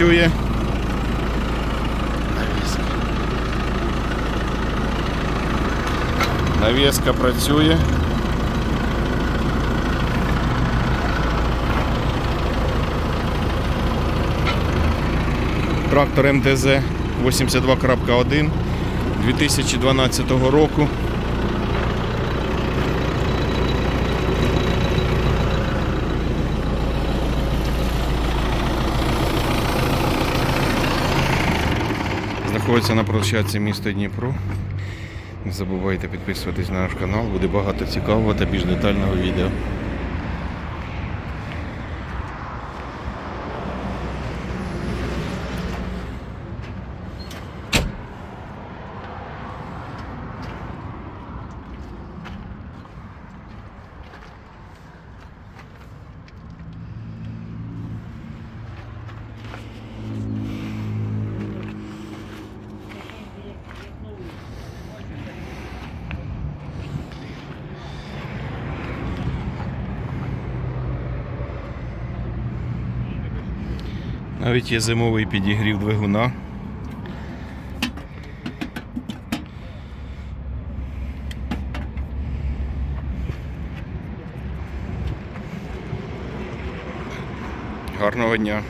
працює. Навіска. Навіска працює. Трактор МТЗ 82.1 2012 року. Знаходиться на площадці міста Дніпро. Не забувайте підписуватись на наш канал, буде багато цікавого та більш детального відео. Навіть є зимовий підігрів двигуна. Гарного дня!